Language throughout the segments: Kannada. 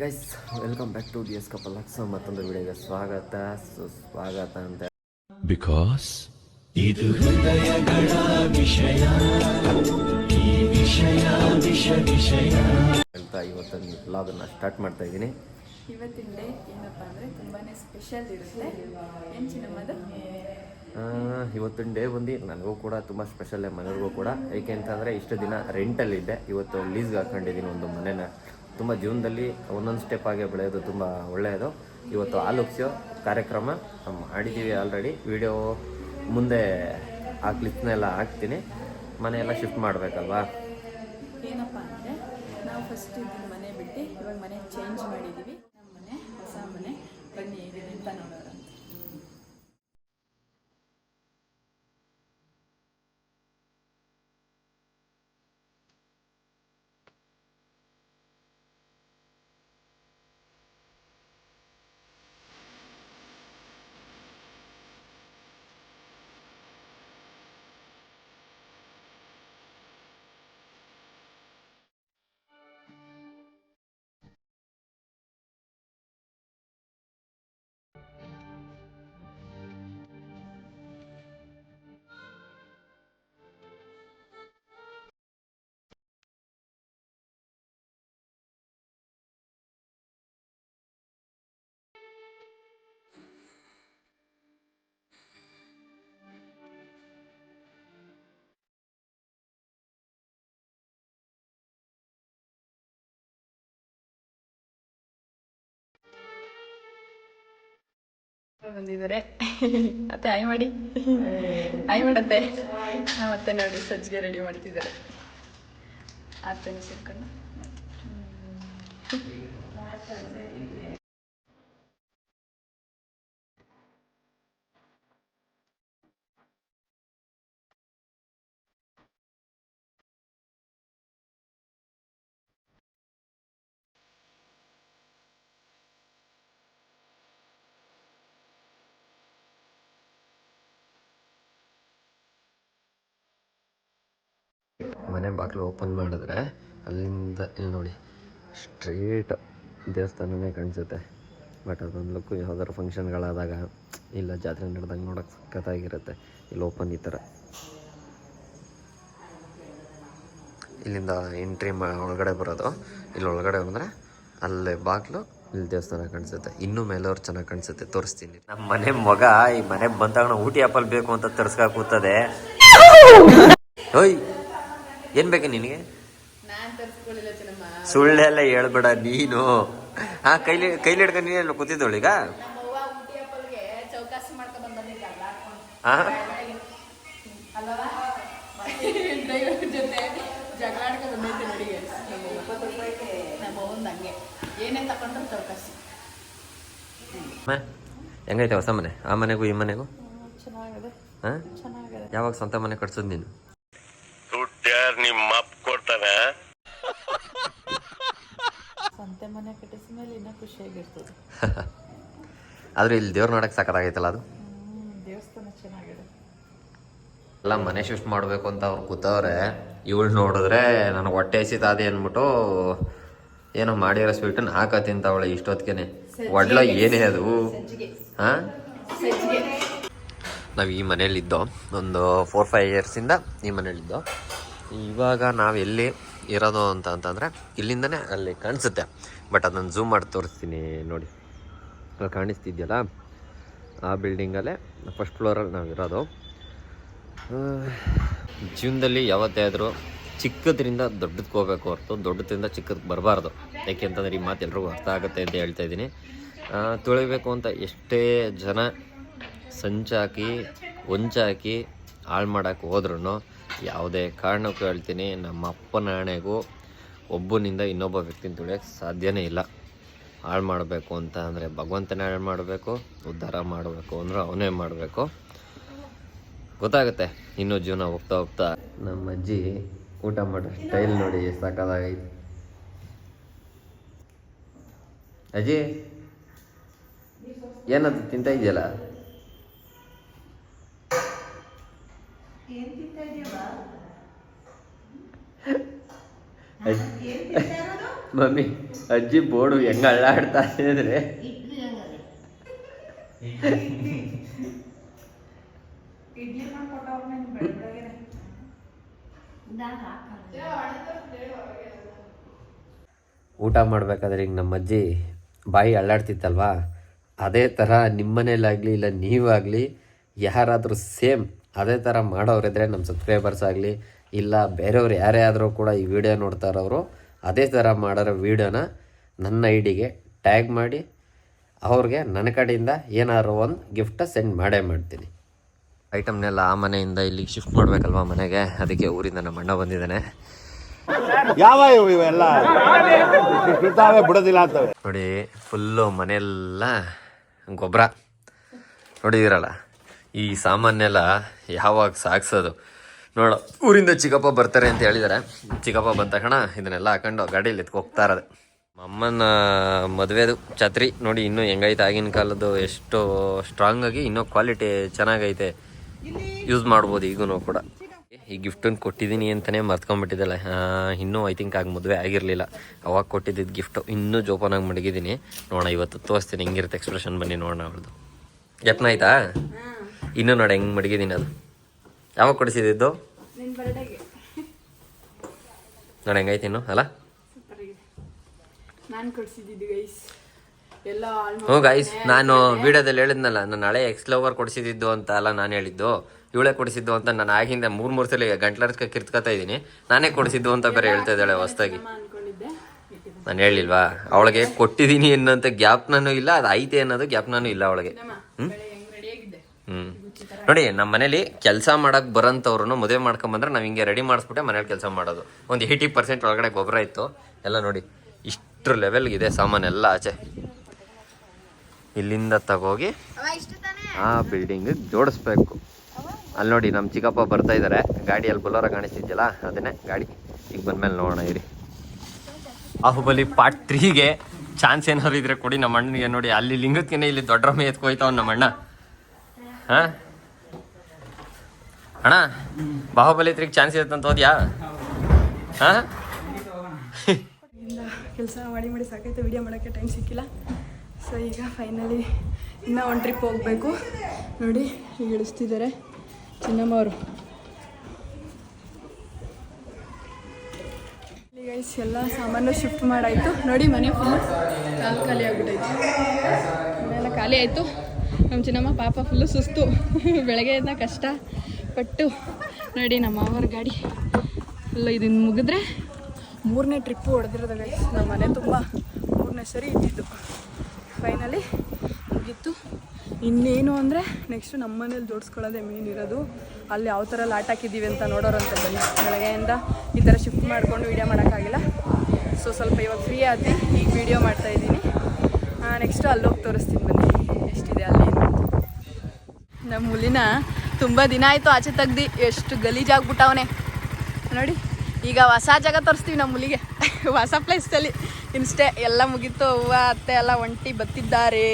Guys welcome back to D S couple so ಮತ್ತೊಂದು ವಿಡಿಯೋಗೆ ಸ್ವಾಗತ. ಸುಸ್ವಾಗತ ಅಂತ. ಬಿಕಾಸ್ ಇದು ಹೃದಯಗಳ ವಿಷಯ. ಈ ವಿಷಯ ವಿಷ ವಿಷಯ. ಅಂತ ಇವತ್ತೊಂದು ಬ್ಲಾಗನ್ನು ಸ್ಟಾರ್ಟ್ ಮಾಡ್ತಾ ಇದ್ದೀನಿ. ಇವತ್ತಿನ ಡೇ ಏನಪ್ಪ ಅಂದರೆ ತುಂಬಾ ಸ್ಪೆಷಲ್ ಇರುತ್ತೆ. ಏನು ಚಿನ್ನಮ್ಮದು ಇವತ್ತಿನ ಡೇ ಬಂದು ನನಗೂ ಕೂಡ ತುಂಬ ಸ್ಪೆಷಲ್ಲೇ ಮನೆಗೂ ಕೂಡ. ಏಕೆ ಅಂತಂದರೆ ಇಷ್ಟು ದಿನ ರೆಂಟಲ್ಲಿದ್ದೆ ಇವತ್ತು ಲೀಸ್ಗೆ ಹಾಕೊಂಡಿದ್ದೀನಿ ಒಂದು ಮನೆನ. ತುಂಬ ಜೀವನದಲ್ಲಿ ಒಂದೊಂದು ಸ್ಟೆಪ್ ಆಗಿ ಬೆಳೆಯೋದು ತುಂಬ ಒಳ್ಳೆಯದು. ಇವತ್ತು ಆಲೋಕ್ಸೋ ಕಾರ್ಯಕ್ರಮ ಮಾಡಿದ್ದೀವಿ ಆಲ್ರೆಡಿ ವಿಡಿಯೋ ಮುಂದೆ ಆ ಕ್ಲಿಪ್ನೆಲ್ಲ ಹಾಕ್ತೀನಿ. ಮನೆಯೆಲ್ಲ ಶಿಫ್ಟ್ ಮಾಡಬೇಕಲ್ವಾ? ಏನಪ್ಪ ಅಂದರೆ, ನಾವು ಫಸ್ಟ್ ಮನೆ ಬಿಟ್ಟು ಇವಾಗ ಮನೆ ಚೇಂಜ್ ಮಾಡಿದ್ದೀವಿ ನಮ್ಮ ಮನೆ, ಹೊಸ ಮನೆ. ಬನ್ನಿ ಹೇಗಿದೆ ಅಂತ ನೋಡೋಣ. ಬಂದಿದ್ದಾರೆ. ಮತ್ತೆ ಆಯ್ ಮಾಡಿ. ಆಯ್ ಮಾಡತ್ತೆ. ಮತ್ತೆ ನೋಡಿ ಸಜ್ಜಿಗೆ ರೆಡಿ ಮಾಡ್ತಿದ್ದಾರೆ. ಆತನ ಸೇರ್ಕೊಂಡು ಮನೆ ಬಾಗಿಲು ಓಪನ್ ಮಾಡಿದ್ರೆ ಅಲ್ಲಿಂದ ಇಲ್ಲಿ ನೋಡಿ ಸ್ಟ್ರೇಟ್ ದೇವಸ್ಥಾನವೇ ಕಾಣಿಸುತ್ತೆ. ಬಟ್ ಅದೊಂದು ಲುಕ್ಕು ಯಾವ್ದಾದ್ರು ಫಂಕ್ಷನ್ಗಳಾದಾಗ ಇಲ್ಲ ಜಾತ್ರೆ ನಡೆದಾಗ ನೋಡೋಕೆ ಸಖತ್ತಾಗಿರುತ್ತೆ. ಇಲ್ಲಿ ಓಪನ್ ಈ ಥರ ಇಲ್ಲಿಂದ ಎಂಟ್ರಿ ಮಾ ಒಳಗಡೆ ಬರೋದು. ಇಲ್ಲಿ ಒಳಗಡೆ ಬಂದರೆ ಅಲ್ಲೇ ಬಾಗಿಲು ಇಲ್ಲಿ ದೇವಸ್ಥಾನ ಕಾಣಿಸುತ್ತೆ. ಇನ್ನೂ ಮೇಲವ್ರು ಚೆನ್ನಾಗಿ ಕಾಣಿಸುತ್ತೆ. ತೋರಿಸ್ತೀನಿ. ನಮ್ಮ ಮನೆ ಮಗ ಈ ಮನೆ ಬಂದಾಗ ಊಟಿ ಆಪಲ್ ಬೇಕು ಅಂತ ತರ್ಸ್ಕಾ ಕೂತದೆ. ಓಯ್! ಏನ್ ಬೇಕು ನಿನಗೆ? ಸುಳ್ಳೆಲ್ಲ ಹೇಳ್ಬೇಡ ನೀನು. ಹಾ ಕೈಲಿ ಕೈಲಿ ಹಿಡ್ಕೊಂಡು ನೀನು ಕೂತಿದ್ದವಳು ಈಗ? ಹೆಂಗೈತೆ ಹೊಸ ಮನೆ? ಆ ಮನೆಗೂ ಈ ಮನೆಗೂ? ಚೆನ್ನಾಗಿದೆ. ಹಾ ಚೆನ್ನಾಗಿದೆ. ಯಾವಾಗ ಸ್ವಂತ ಮನೆ ಕಟ್ಸೋದು ನೀನು? ಯಾರು ನಿಮ್ಮ ಅಪ್ಪ ಕೊಡ್ತಾನೆ? ಸ್ವಂತ ಮನೆ ಕಟ್ಟಿಸಿದ ಮೇಲೆ ಇನ್ನೂ ಖುಷಿಯಾಗಿರ್ತದೆ. ಆದ್ರೆ ಇಲ್ಲಿ ದೇವ್ರ ನೋಡಕ್ ಸಖತ್ತಾಗೈತಲ್ಲ ಅದು? ಹ್ಮ್ ದೇವಸ್ಥಾನ ಚೆನ್ನಾಗಿದೆ. ಎಲ್ಲ ಮನೆ ಶಿಫ್ಟ್ ಮಾಡಬೇಕು ಅಂತ ಅವ್ರು ಕೂತವ್ರೆ ಇವಳು ನೋಡಿದ್ರೆ ನನಗೆ ಹೊಟ್ಟೆ ಹಸಿತಾದೆ ಅಂದ್ಬಿಟ್ಟು ಏನೋ ಮಾಡಿರೋ ಸ್ವೀಟ್ ಹಾಕ ತಿಂತಾವಳೆ ಇಷ್ಟೊತ್ತಿಗೆನೆ ಒಡ್ಲ ಏನೇ ಅದು? ಹಾ? ನಾವು ಈ ಮನೇಲಿದ್ದೋ ಒಂದು ಫೋರ್ ಫೈವ್ ಇಯರ್ಸಿಂದ ಈ ಮನೇಲಿದ್ದೋ ಇವಾಗ ನಾವು ಎಲ್ಲಿ ಇರೋದು ಅಂತ ಅಂತಂದರೆ ಇಲ್ಲಿಂದನೇ ಅಲ್ಲಿ ಕಾಣಿಸುತ್ತೆ. ಬಟ್ ಅದನ್ನು ಝೂಮ್ ಮಾಡಿ ತೋರಿಸ್ತೀನಿ ನೋಡಿ. ಅಲ್ಲಿ ಕಾಣಿಸ್ತಿದ್ಯಲ್ಲ? ಆ ಬಿಲ್ಡಿಂಗಲ್ಲೇ ಫಸ್ಟ್ ಫ್ಲೋರಲ್ಲಿ ನಾವು ಇರೋದು. ಜೀವನದಲ್ಲಿ ಯಾವತ್ತೇ ಆದರೂ ಚಿಕ್ಕದ್ರಿಂದ ದೊಡ್ಡದಕ್ಕೆ ಹೋಗ್ಬೇಕು ಹೊರತು ದೊಡ್ಡದ್ರಿಂದ ಚಿಕ್ಕದಕ್ಕೆ ಬರಬಾರ್ದು. ಯಾಕೆಂತಂದರೆ ಈ ಮಾತು ಎಲ್ರಿಗೂ ಅರ್ಥ ಆಗುತ್ತೆ ಅಂತ ಹೇಳ್ತಾ ಇದ್ದೀನಿ. ತುಳಿಬೇಕು ಅಂತ ಎಷ್ಟೇ ಜನ ಸಂಚಾಕಿ, ಹೊಂಚಾಕಿ ಹಾಳು ಮಾಡೋಕ್ಕೆ ಹೋದ್ರೂ ಯಾವುದೇ ಕಾರಣಕ್ಕೂ ಹೇಳ್ತೀನಿ, ನಮ್ಮ ಅಪ್ಪನ ಹಣೆಗೂ ಒಬ್ಬನಿಂದ ಇನ್ನೊಬ್ಬ ವ್ಯಕ್ತಿನ ತುಳಿಯೋಕ್ಕೆ ಸಾಧ್ಯನೇ ಇಲ್ಲ. ಹಾಳು ಮಾಡಬೇಕು ಅಂತ ಅಂದರೆ ಭಗವಂತನೇ ಹಾಳು ಮಾಡಬೇಕು, ಉದ್ಧಾರ ಮಾಡಬೇಕು ಅಂದ್ರೆ ಅವನೇ ಮಾಡಬೇಕು. ಗೊತ್ತಾಗುತ್ತೆ, ಇನ್ನೂ ಜೀವನ ಹೋಗ್ತಾ ಹೋಗ್ತಾ ನಮ್ಮ ಅಜ್ಜಿ ಊಟ ಮಾಡೋ ಸ್ಟೈಲ್ ನೋಡಿ ಸಾಕಾದಾಗೈತೆ. ಅಜ್ಜಿ ಏನದು ತಿಂತ ಇದೆಯಲ್ಲ ಅಜ್ಜಿ ಮಮ್ಮಿ, ಅಜ್ಜಿ ಬೋರ್ಡು ಹೆಂಗ ಅಳ್ಳಾಡ್ತಾ ಇದ್ರೆ? ಊಟ ಮಾಡ್ಬೇಕಾದ್ರೆ ಈಗ ನಮ್ಮ ಅಜ್ಜಿ ಬಾಯಿ ಅಳ್ಳಾಡ್ತಿತ್ತಲ್ವಾ? ಅದೇ ಥರ ನಿಮ್ಮನೇಲಾಗಲಿ ಇಲ್ಲ ನೀವಾಗಲಿ, ಯಾರಾದರೂ ಸೇಮ್ ಅದೇ ತರ ಮಾಡೋರಿದ್ರೆ ನಮ್ಮ ಸಬ್ಸ್ಕ್ರೈಬರ್ಸ್ ಆಗ್ಲಿ, ಇಲ್ಲ ಬೇರೆಯವ್ರು ಯಾರೇ ಆದರೂ ಕೂಡ ಈ ವಿಡಿಯೋ ನೋಡ್ತಾ ಇರೋರು ಅದೇ ಥರ ಮಾಡೋರ ವೀಡಿಯೋನ ನನ್ನ ಐ ಡಿಗೆ ಟ್ಯಾಗ್ ಮಾಡಿ ಅವ್ರಿಗೆ ನನ್ನ ಕಡೆಯಿಂದ ಏನಾದ್ರು ಒಂದು ಗಿಫ್ಟ ಸೆಂಡ್ ಮಾಡೇ ಮಾಡ್ತೀನಿ. ಐಟಮ್ನೆಲ್ಲ ಆ ಮನೆಯಿಂದ ಇಲ್ಲಿಗೆ ಶಿಫ್ಟ್ ಮಾಡಬೇಕಲ್ವಾ ಮನೆಗೆ? ಅದಕ್ಕೆ ಊರಿಂದ ನಮ್ಮ ಅಣ್ಣ ಬಂದಿದ್ದಾನೆ. ಯಾವ ಇವು ಇವೆಲ್ಲ? ಬಿಡ್ತಾವೆ ಬಿಡೋದಿಲ್ಲ ಅಂತವೆ. ನೋಡಿ ಫುಲ್ಲು ಮನೆಯೆಲ್ಲ ಗೊಬ್ಬರ. ನೋಡಿದಿರಲ್ಲ ಈ ಸಾಮಾನೆಲ್ಲ ಯಾವಾಗ ಸಾಗಿಸೋದು? ನೋಡ. ಊರಿಂದ ಚಿಕ್ಕಪ್ಪ ಬರ್ತಾರೆ ಅಂತ ಹೇಳಿದಾರೆ. ಚಿಕ್ಕಪ್ಪ ಬಂದ ತಕ್ಷಣ ಇದನ್ನೆಲ್ಲ ಹಾಕೊಂಡು ಗಾಡೀಲಿ ಎತ್ಕೊ ಹೋಗ್ತಾ ಇರೋದು. ಅಮ್ಮನ ಮದುವೆದು ಛತ್ರಿ ನೋಡಿ ಇನ್ನೂ ಹೆಂಗೈತೆ ಆಗಿನ ಕಾಲದ್ದು ಎಷ್ಟು ಸ್ಟ್ರಾಂಗ್ ಆಗಿ ಇನ್ನೂ ಕ್ವಾಲಿಟಿ ಚೆನ್ನಾಗೈತೆ. ಯೂಸ್ ಮಾಡ್ಬೋದು ಈಗೂ ಕೂಡ. ಈ ಗಿಫ್ಟನ್ನು ಕೊಟ್ಟಿದ್ದೀನಿ ಅಂತಲೇ ಮರ್ತ್ಕೊಂಡ್ಬಿಟ್ಟಿದ್ದಲ್ಲ ಇನ್ನೂ ಐ ಥಿಂಕ್ ಆಗ ಮದುವೆ ಆಗಿರಲಿಲ್ಲ. ಅವಾಗ ಕೊಟ್ಟಿದ್ದಿದ್ದು ಗಿಫ್ಟು ಇನ್ನೂ ಜೋಪಾನಾಗಿ ಮಡಗಿದ್ದೀನಿ. ನೋಡೋಣ ಇವತ್ತು ತೋರಿಸ್ತೀನಿ. ಹೆಂಗಿರುತ್ತೆ ಎಕ್ಸ್ಪ್ರೆಷನ್ ಬನ್ನಿ ನೋಡೋಣ ಅವ್ರದ್ದು ಯತ್ನ ಆಯ್ತಾ? ಇನ್ನೂ ನೋಡಿ ಹೆಂಗೆ ಮಡಗಿದ್ದೀನಿ ಅದು. ಯಾವಾಗ ಕೊಡಿಸಿದ್ದು? ನೋಡ ಹೆಂಗೈತೆ ಇನ್ನು ಅಲ್ಲ? ಹ್ಞೂ ಗೈಸ್ ನಾನು ವಿಡಿಯೋದಲ್ಲಿ ಹೇಳಿದ್ನಲ್ಲ ನಾನು ಹಳೆ ಎಕ್ಸ್ ಲವರ್ ಕೊಡಿಸಿದ್ದು ಅಂತ ಅಲ್ಲ ನಾನು ಹೇಳಿದ್ದು. ಇವಳೇ ಕೊಡಿಸಿದ್ದು ಅಂತ ನಾನು ಆಗಿಂದ ಮೂರು ಮೂರು ಸಲ ಗಂಟ್ಲರ್ಸ್ಕ ಕಿರ್ತ್ಕೊತಾ ಇದ್ದೀನಿ. ನಾನೇ ಕೊಡಿಸಿದ್ದು ಅಂತ ಬೇರೆ ಹೇಳ್ತಾ ಇದ್ದಾಳೆ ಹೊಸ್ದಾಗಿ. ನಾನು ಹೇಳಿಲ್ವಾ? ಅವಳಿಗೆ ಕೊಟ್ಟಿದ್ದೀನಿ ಅನ್ನೋಂಥ ಗ್ಯಾಪ್ನೂ ಇಲ್ಲ ಅದು ಐತೆ ಅನ್ನೋದು ಗ್ಯಾಪ್ನೂ ಇಲ್ಲ ಅವಳಿಗೆ. ಹ್ಞೂ ಹ್ಮ್. ನೋಡಿ ನಮ್ಮ ಮನೇಲಿ ಕೆಲಸ ಮಾಡಕ್ ಬರೋಂಥವ್ರು ಮದುವೆ ಮಾಡ್ಕೊಂಬಂದ್ರೆ ನಾವು ಹಿಂಗೆ ರೆಡಿ ಮಾಡಿಸ್ಬಿಟ್ಟೆ ಮನೇಲಿ ಕೆಲಸ ಮಾಡೋದು. ಒಂದು ಏಯ್ಟಿ ಪರ್ಸೆಂಟ್ ಒಳಗಡೆ ಗೊಬ್ಬರ ಇತ್ತು. ಎಲ್ಲ ನೋಡಿ ಇಷ್ಟ್ರ ಲೆವೆಲ್ಗಿದೆ ಸಾಮಾನೆಲ್ಲ ಆಚೆ. ಇಲ್ಲಿಂದ ತಗೋಗಿ ಆ ಬಿಲ್ಡಿಂಗ್ ಜೋಡಿಸ್ಬೇಕು. ಅಲ್ಲಿ ನೋಡಿ ನಮ್ಮ ಚಿಕ್ಕಪ್ಪ ಬರ್ತಾ ಇದ್ದಾರೆ ಗಾಡಿಯಲ್ಲಿ ಬುಲೋರ ಕಾಣಿಸ್ತಿದ್ಯಲ್ಲ ಅದನ್ನೇ ಗಾಡಿ. ಈಗ ಬಂದ್ಮೇಲೆ ನೋಡೋಣ ಇರಿ. ಬಾಹುಬಲಿ ಪಾರ್ಟ್ ತ್ರೀಗೆ ಚಾನ್ಸ್ ಏನಾದ್ರು ಇದ್ರೆ ಕೊಡಿ ನಮ್ಮ ಅಣ್ಣನಿಗೆ ನೋಡಿ. ಅಲ್ಲಿ ಲಿಂಗಕ್ಕಿಂತ ಇಲ್ಲಿ ದೊಡ್ಡ ರಮೆ ಎತ್ಕೋಯ್ತಾವ್ ನಮ್ಮ ಅಣ್ಣ. ಹಾ? ಅಣ್ಣ, ಬಾಹುಬಲಿ ತ್ರೀಗೆ ಚಾನ್ಸ್ ಇರುತ್ತೆ ಅಂತ ಹೋದ್ಯಾ ಹಾ? ಕೆಲಸ ಮಾಡಿ ಮಾಡಿ ಸಾಕಾಯ್ತು ವಿಡಿಯೋ ಮಾಡೋಕ್ಕೆ ಟೈಮ್ ಸಿಕ್ಕಿಲ್ಲ. ಸೊ ಈಗ ಫೈನಲಿ ಇನ್ನೂ ಒಂದು ಟ್ರಿಪ್ ಹೋಗಬೇಕು. ನೋಡಿ, ಈಗ ಇಳಿಸ್ತಿದ್ದಾರೆ ಚಿನ್ನಮ್ಮ ಅವರು. ಗೈಸ್ ಎಲ್ಲ ಸಾಮಾನು ಶಿಫ್ಟ್ ಮಾಡಾಯಿತು. ನೋಡಿ, ಮನೆ ಫುಲ್ ಕಾಲು ಖಾಲಿ ಆಗ್ಬಿಟ್ಟೈತೆ ಮನೆಯೆಲ್ಲ ಖಾಲಿ ಆಯಿತು. ನಮ್ಮ ಚಿನ್ನಮ್ಮ ಪಾಪ ಫುಲ್ಲು ಸುಸ್ತು. ಬೆಳಗ್ಗೆಯಿಂದ ಕಷ್ಟ. ಪಟ್ಟು ನೋಡಿ ನಮ್ಮ ಮಾವರ ಗಾಡಿ. ಎಲ್ಲ ಇದನ್ನು ಮುಗಿದ್ರೆ ಮೂರನೇ ಟ್ರಿಪ್ಪು ಹೊಡೆದಿರೋದು ಗೈಸ್ ನಮ್ಮ ಮನೆ ತುಂಬ ಮೂರನೇ ಸರಿ ಇದ್ದಿದ್ದು. ಫೈನಲಿ ಮುಗೀತು. ಇನ್ನೇನು ಅಂದರೆ ನೆಕ್ಸ್ಟು ನಮ್ಮ ಮನೇಲಿ ಜೋಡಿಸ್ಕೊಳ್ಳೋದೇ ಮೇನ್ ಇರೋದು. ಅಲ್ಲಿ ಯಾವ ಥರ ಲಾಟ್ ಹಾಕಿದ್ದೀವಿ ಅಂತ ನೋಡೋರಂತ ಬೆಳಗ್ಗೆಯಿಂದ ಈ ಥರ ಶಿಫ್ಟ್ ಮಾಡಿಕೊಂಡು ವೀಡಿಯೋ ಮಾಡೋಕ್ಕಾಗಿಲ್ಲ. ಸೊ ಸ್ವಲ್ಪ ಇವಾಗ ಫ್ರೀ ಆದರೆ ಈಗ ವೀಡಿಯೋ ಮಾಡ್ತಾಯಿದ್ದೀನಿ ನೆಕ್ಸ್ಟು ಅಲ್ಲೋಗಿ ತೋರಿಸ್ತೀನಿ ಬನ್ನಿ. ಎಷ್ಟಿದೆ ಅಲ್ಲಿ ನಮ್ಮ ಹುಲಿನ ತುಂಬ ದಿನ ಆಯಿತು, ಆಚೆ ತೆಗ್ದು, ಎಷ್ಟು ಗಲೀಜಾಗ್ಬಿಟ್ಟವನೆ ನೋಡಿ, ಈಗ ಹೊಸ ಜಾಗ ತರಿಸ್ತೀವಿ ನಮ್ಮ ಹುಲಿಗೆ. ಹೊಸ ಪ್ಲೇಸಲ್ಲಿ ಇನ್ಸ್ಟೇ ಎಲ್ಲ ಮುಗೀತು ಹೂವು ಅತ್ತೆ ಎಲ್ಲ ಒಂಟಿ ಬತ್ತಿದ್ದಾರೆ.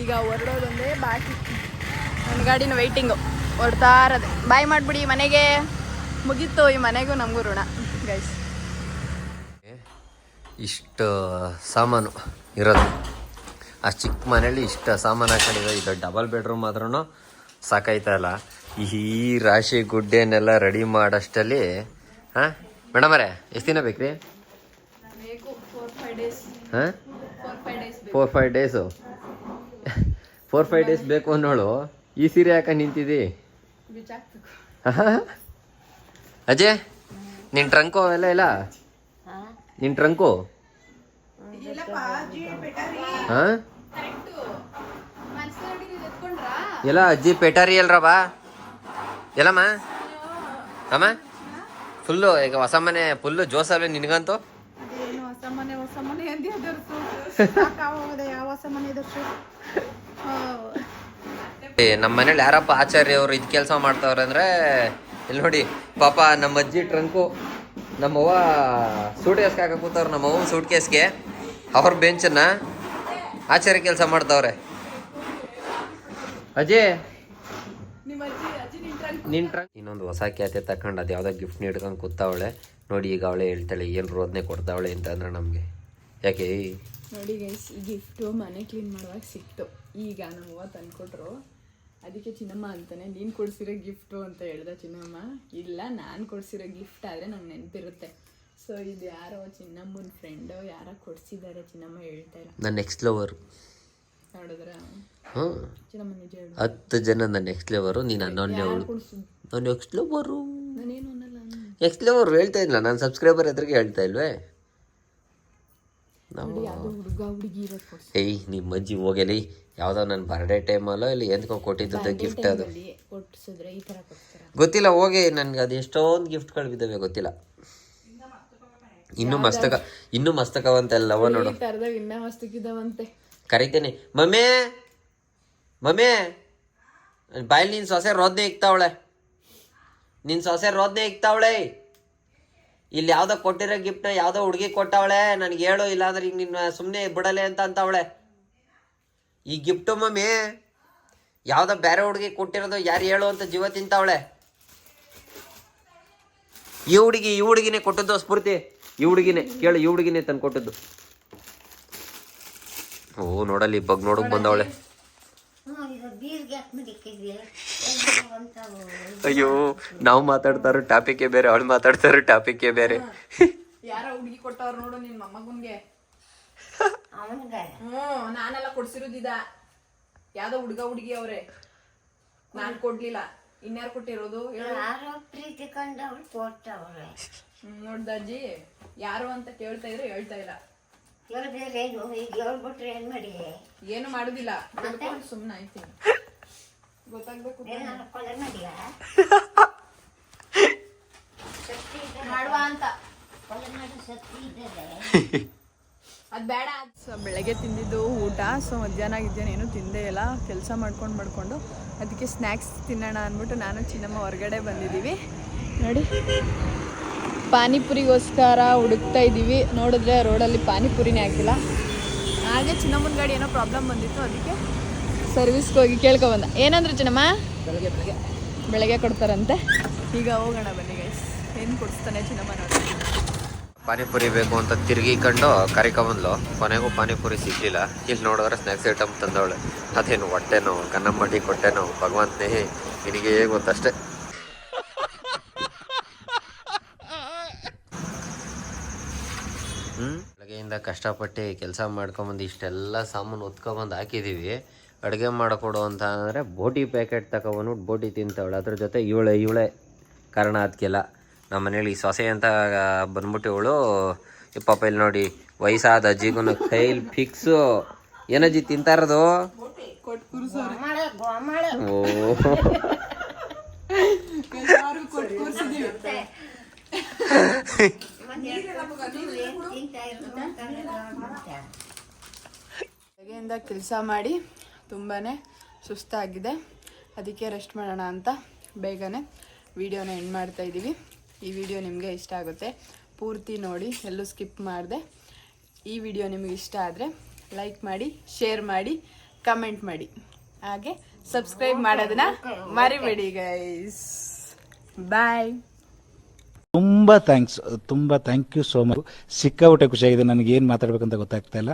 ಈಗ ಹೊರಡೋದೊಂದೇ ಬಾಕಿ. ನನ್ನ ಗಾಡಿನ ವೆಯ್ಟಿಂಗು ಹೊಡ್ತಾ ಇರೋದೆ. ಬಾಯ್ ಮಾಡಿಬಿಡಿ ಮನೆಗೆ. ಮುಗೀತು, ಈ ಮನೆಗೂ ನಮಗೂ ಋಣ. ಗೈಸ್ ಇಷ್ಟು ಸಾಮಾನು ಇರೋದು. ಆ ಚಿಕ್ಕ ಮನೇಲಿ ಇಷ್ಟು ಸಾಮಾನು ಹಾಕೊಂಡಿದೆ ಇದು ಡಬಲ್ ಬೆಡ್ರೂಮ್ ಆದ್ರೂ ಸಾಕಾಯ್ತಾ ಇಲ್ಲ ಈ ರಾಶಿ ಗುಡ್ಡೆನೆಲ್ಲ ರೆಡಿ ಮಾಡೋಷ್ಟಲ್ಲಿ ಹಾಂ? ಮೇಡಮರೇ ಎಷ್ಟು ದಿನ ಬೇಕ್ರಿ? ಬೇಕು ಫೋರ್ ಫೈವ್ ಡೇಸ್ ಹಾಂ? Four five days four five days ಬೇಕು ಅನ್ನೋಳು. ಈ ಸೀರೆ ಯಾಕೆ ನಿಂತಿದ್ದಿ ಅಜಯ್ ನಿನ್ ಟ್ರಂಕು ಅವೆಲ್ಲ ಇಲ್ಲ? ನಿನ್ ಟ್ರಂಕು ಹಾಂ? ಎಲ್ಲ ಅಜ್ಜಿ ಪೇಟಾರಿ ಎಲ್ರವ ಎಲ್ಲಮ್ಮ? ಅಮ್ಮ? ಫುಲ್ಲು ಈಗ ಹೊಸ ಮನೆ ಫುಲ್ಲು ಜೋಸಲ್ವೇ ನಿನಗಂತೂ? ನಮ್ಮ ಮನೇಲಿ ಯಾರಪ್ಪ ಆಚಾರ್ಯ ಅವರು ಇದು ಕೆಲಸ ಮಾಡ್ತಾವ್ರೆ ಅಂದ್ರೆ ಇಲ್ಲಿ ನೋಡಿ ಪಾಪ ನಮ್ಮ ಅಜ್ಜಿ ಟ್ರಂಕು ನಮ್ಮವ್ವ ಸೂಟ್ ಕೇಸ್ಗೆ ಹಾಕಕ್ ಕೂತವ್ರು ನಮ್ಮವ್ವ ಸೂಟ್ ಕೇಸ್ಗೆ ಅವ್ರ ಬೆಂಚನ್ನ ಆಚಾರ್ಯ ಕೆಲಸ ಮಾಡ್ತಾವ್ರೆ. ಅಜಯ್. ಇನ್ನೊಂದು ಹೊಸ ಕ್ಯಾತೆ ತಕೊಂಡು ಅದು ಯಾವುದೋ ಗಿಫ್ಟ್ ನೀಡ್ಕೊಂಡ್ ಕೂತಾವಳೆ. ನೋಡಿ ಈಗ ಅವಳೆ ಹೇಳ್ತಾಳೆ ಏನು ರೋದನೆ ಕೊಡ್ತಾವಳೆ ಅಂತ ಅಂದ್ರೆ ನಮಗೆ. ಯಾಕೆ? ನೋಡಿ ಗೈಸ್ ಈ ಗಿಫ್ಟು ಮನೆ ಕ್ಲೀನ್ ಮಾಡುವಾಗ ಸಿಕ್ತು. ಈಗ ನಮ್ಮವ್ವ ತಂದ್ಕೊಟ್ರು. ಅದಕ್ಕೆ ಚಿನ್ನಮ್ಮ ಅಂತಾನೆ ನೀನು ಕೊಡ್ಸಿರೋ ಗಿಫ್ಟು ಅಂತ ಹೇಳ್ದೆ ಚಿನ್ನಮ್ಮ. ಇಲ್ಲ ನಾನು ಕೊಡ್ಸಿರೋ ಗಿಫ್ಟ್ ಆದರೆ ನಂಗೆ ನೆನಪಿರುತ್ತೆ. ಸೊ ಇದು ಯಾರೋ ಚಿನ್ನಮ್ಮನ ಫ್ರೆಂಡು ಯಾರೋ ಕೊಡ್ಸಿದ್ದಾರೆ ಚಿನ್ನಮ್ಮ ಹೇಳ್ತಾ ಇಲ್ಲ ನನ್ನ ನೆಕ್ಸ್ಟ್ ಲವರ್ ನೋಡಿದ್ರ? ಹತ್ತು ಜನ ನನ್ನ ನೆಕ್ಸ್ಟ್ ಲೆವರು ನೀನು ಕೊಡ್ಸಿದ್ದು ನಾನು ನೆಕ್ಸ್ಟ್ ಲೆವರು ನೆಕ್ಸ್ಟ್ ಲೆವರು ಹೇಳ್ತಾ ಇಲ್ಲ ನಾನು ಸಬ್ಸ್ಕ್ರೈಬರ್ ಎದುರಿಗೆ ಹೇಳ್ತಾ ಇಲ್ವೇ? ನೋಡಿ ಇರೋದು ಏಯ್ ನಿಮ್ಮ ಅಜ್ಜಿ ಹೋಗಲಿ. ಯಾವುದೋ ನನ್ನ ಬರ್ಡೇ ಟೈಮಲ್ಲೋ ಇಲ್ಲಿ ಎಂದ್ಕೋ ಕೊಟ್ಟಿದ್ದು ಗಿಫ್ಟ್ ಅದು. ಗೊತ್ತಿಲ್ಲ ಹೋಗಿ ನನ್ಗೆ ಅದು ಎಷ್ಟೊಂದು ಗಿಫ್ಟ್ಗಳು ಬಿದ್ದಾವೆ ಗೊತ್ತಿಲ್ಲ. ಇನ್ನೂ ಮಸ್ತಕ ಇನ್ನೂ ನೋಡು. ಥರದಾಗ ಇನ್ನೂ ಮಸ್ತಕ್ಕಿದ್ದಾವಂತೆ ಕರಿತೇನೆ ಮಮ್ಮಿ! ಮಮ್ಮಿ, ಬಾಯಲ್ಲಿ ನಿನ್ನ ಸೊಸೆ ರೋದ್ನೆ ಇಕ್ತಾವಳೆ. ನಿನ್ ಸೊಸೆ ರೋದ್ನೆ ಇಕ್ತಾವಳೆ. ಇಲ್ಲಿ ಯಾವ್ದೋ ಕೊಟ್ಟಿರೋ ಗಿಫ್ಟ್ ಯಾವ್ದೋ ಹುಡುಗಿ ಕೊಟ್ಟವಳೆ. ನನಗೆ ಹೇಳು, ಇಲ್ಲಾಂದ್ರೆ ಈಗ ನಿನ್ನ ಸುಮ್ಮನೆ ಬಿಡಲೆ ಅಂತ ಅಂತವಳೆ. ಈ ಗಿಫ್ಟು ಮಮ್ಮಿ, ಯಾವ್ದೋ ಬೇರೆ ಹುಡುಗಿ ಕೊಟ್ಟಿರೋದು ಯಾರು ಹೇಳು ಅಂತ ಜೀವ ತಿಂತಾವಳೆ. ಈ ಹುಡುಗಿ, ಈ ಹುಡುಗಿನೇ ಕೊಟ್ಟದ್ದು ಸ್ಫೂರ್ತಿ. ಈ ಹುಡುಗಿನೇ, ಕೇಳು, ಈ ಹುಡುಗಿನೇ ತಂದು ಕೊಟ್ಟದ್ದು. ಓ ನೋಡಲಿ ಬಗ್ ನೋಡಕ್ ಬಂದವಳೆ. ಅಯ್ಯೋ ನಾವು ಮಾತಾಡ್ತಾರೋ ಟಾಪಿಕ್ ಬೇರೆ ಅವ್ಳು ಮಾತಾಡ್ತಾರೋ ಟಾಪಿಕ್ ಬೇರೆ. ಯಾರ ಹುಡುಗಿ ಕೊಟ್ಟವ್ರು ನೋಡು ನಿನ್ ಮೊಮ್ಮಗನ್ಗೆ. ಹ್ಞೂ ನಾನೆಲ್ಲ ಕೊಡ್ಸಿರೋದಿದ. ಯಾವ್ದೋ ಹುಡುಗ ಹುಡುಗಿ ಅವ್ರೆ. ನಾನ್ ಕೊಡ್ಲಿಲ್ಲ. ಇನ್ಯಾರು ಕೊಟ್ಟಿರೋದು? ಪ್ರೀತಿ ಕಂಡವಳು ಕೊಟ್ಟವಳೆ. ಕೊಟ್ಟವ್ರೆ ನೋಡ್ದಜ್ಜಿ ಯಾರು ಅಂತ ಕೇಳ್ತಾ ಇದ್ರೆ ಹೇಳ್ತಾ ಇಲ್ಲ. ಹೇಳ್ದೇರೇನು ಈಗ ಹೇಳ್ಬಿಟ್ರೆ ಏನ್ ಮಾಡಿ ಏನು ಮಾಡುದಿಲ್ಲ. ಸುಮ್ಮನೆ ಗೊತ್ತಾಗ್ಬೇಕು ಮಾಡುವ ಅಂತ. ಅದು. ಬೇಡ. ಸೊ ಬೆಳಗ್ಗೆ ತಿಂದಿದ್ದು ಊಟ ಸೊ ಮಧ್ಯಾಹ್ನ ಆಗಿದ್ದೇನೆ ಏನೂ ತಿಂದೇ ಇಲ್ಲ. ಕೆಲಸ ಮಾಡ್ಕೊಂಡು ಮಾಡ್ಕೊಂಡು ಅದಕ್ಕೆ ಸ್ನ್ಯಾಕ್ಸ್ ತಿನ್ನೋಣ ಅಂದ್ಬಿಟ್ಟು ನಾನು ಚಿನ್ನಮ್ಮ ಹೊರಗಡೆ ಬಂದಿದ್ದೀವಿ. ನೋಡಿ. ಪಾನಿಪುರಿಗೋಸ್ಕರ ಹುಡುಕ್ತಾ ಇದ್ದೀವಿ. ನೋಡಿದ್ರೆ ರೋಡಲ್ಲಿ ಪಾನಿಪುರಿನೇ ಹಾಕಿಲ್ಲ. ಹಾಗೆ ಚಿನ್ನಮ್ಮನ ಗಾಡಿ ಏನೋ ಪ್ರಾಬ್ಲಮ್ ಬಂದಿತ್ತು ಅದಕ್ಕೆ? ಸರ್ವಿಸ್ಗೆ ಹೋಗಿ ಕೇಳ್ಕೊಬಂದ ಏನಂದ್ರೆ ಚಿನ್ನಮ್ಮ? ಬೆಳಗ್ಗೆ ಬೆಳಗ್ಗೆ. ಬೆಳಗ್ಗೆ ಕೊಡ್ತಾರಂತೆ. ಈಗ ಹೋಗೋಣ ಬನ್ನಿ ಗೈಸ್ ಏನು ಕೊಡಿಸ್ತಾನೆ ಚಿನ್ನಮ್ಮ ನೋಡಿ ಪಾನಿಪುರಿ ಬೇಕು ಅಂತ ತಿರುಗಿಕೊಂಡು ಕರಿಕೊಂಬಂದ್ಲು ಕೊನೆಗೂ ಪಾನಿಪುರಿ ಸಿಗ್ಲಿಲ್ಲ. ಇಲ್ಲಿ ನೋಡಿದ್ರೆ ಸ್ನ್ಯಾಕ್ಸ್ ಐಟಮ್ ತಂದವಳೆ. ಅದೇನು ಹೊಟ್ಟೆನೋ ಕನ್ನಮ್ಮಡಿ ಕೊಟ್ಟೆನೋ ಭಗವಂತನೇ ನಿನಗೆ ಗೊತ್ತಷ್ಟೇ. ಬೆಳಗ್ಗೆಯಿಂದ ಕಷ್ಟಪಟ್ಟು ಕೆಲಸ ಮಾಡ್ಕೊಂಬಂದು ಇಷ್ಟೆಲ್ಲ ಸಾಮಾನು ಹೊತ್ಕೊಂಬಂದು ಹಾಕಿದ್ದೀವಿ ಅಡುಗೆ ಮಾಡಿಕೊಡು ಅಂತ ಅಂದರೆ ಬೋಟಿ ಪ್ಯಾಕೆಟ್ ತಗೊಬಂದ್ಬಿಟ್ಟು ಬೋಟಿ ತಿಂತವಳೆ. ಅದ್ರ ಜೊತೆ ಇವಳೆ ಇವಳೆ ಕಾರಣ ಅದಕ್ಕೆಲ್ಲ ನಮ್ಮ ಮನೇಲಿ ಸೊಸೆ ಅಂತ ಬಂದ್ಬಿಟ್ಟು ಇವಳು ಪಾಪ ಇಲ್ಲಿ ನೋಡಿ ವಯಸ್ಸಾದ ಅಜ್ಜಿಗೂ ಕೈಲಿ ಫಿಕ್ಸು ಏನಜ್ಜಿ ತಿಂತಾರದು ಓ ತಿಂತಾ ಇರೋದು ಕೆಲಸ ಮಾಡಿ ತುಂಬಾ ಸುಸ್ತಾಗಿದೆ. ಅದಕ್ಕೆ ರೆಸ್ಟ್ ಮಾಡೋಣ ಅಂತ ಬೇಗನೆ ವಿಡಿಯೋನ ಎಂಡ್ ಮಾಡ್ತಾ ಇದ್ದೀವಿ. ಈ ವಿಡಿಯೋ ನಿಮಗೆ ಇಷ್ಟ ಆಗುತ್ತೆ, ಪೂರ್ತಿ ನೋಡಿ, ಎಲ್ಲೂ ಸ್ಕಿಪ್ ಮಾಡಿದೆ. ಈ ವಿಡಿಯೋ ನಿಮಗೆ ಇಷ್ಟ ಆದರೆ ಲೈಕ್ ಮಾಡಿ ಶೇರ್ ಮಾಡಿ ಕಮೆಂಟ್ ಮಾಡಿ. ಹಾಗೆ ಸಬ್ಸ್ಕ್ರೈಬ್ ಮಾಡೋದನ್ನ ಮರಿಬೇಡಿ ಗೈಸ್ ಬಾಯ್ ತುಂಬ ಥ್ಯಾಂಕ್ಸ್ ತುಂಬ ಥ್ಯಾಂಕ್ ಯು ಸೋ ಮಚ್ ಸಿಕ್ಕಾಪಟ್ಟೆ ಖುಷಿಯಾಗಿದೆ. ನನಗೆ ಏನು ಮಾತಾಡ್ಬೇಕಂತ ಗೊತ್ತಾಗ್ತಾ ಇಲ್ಲ.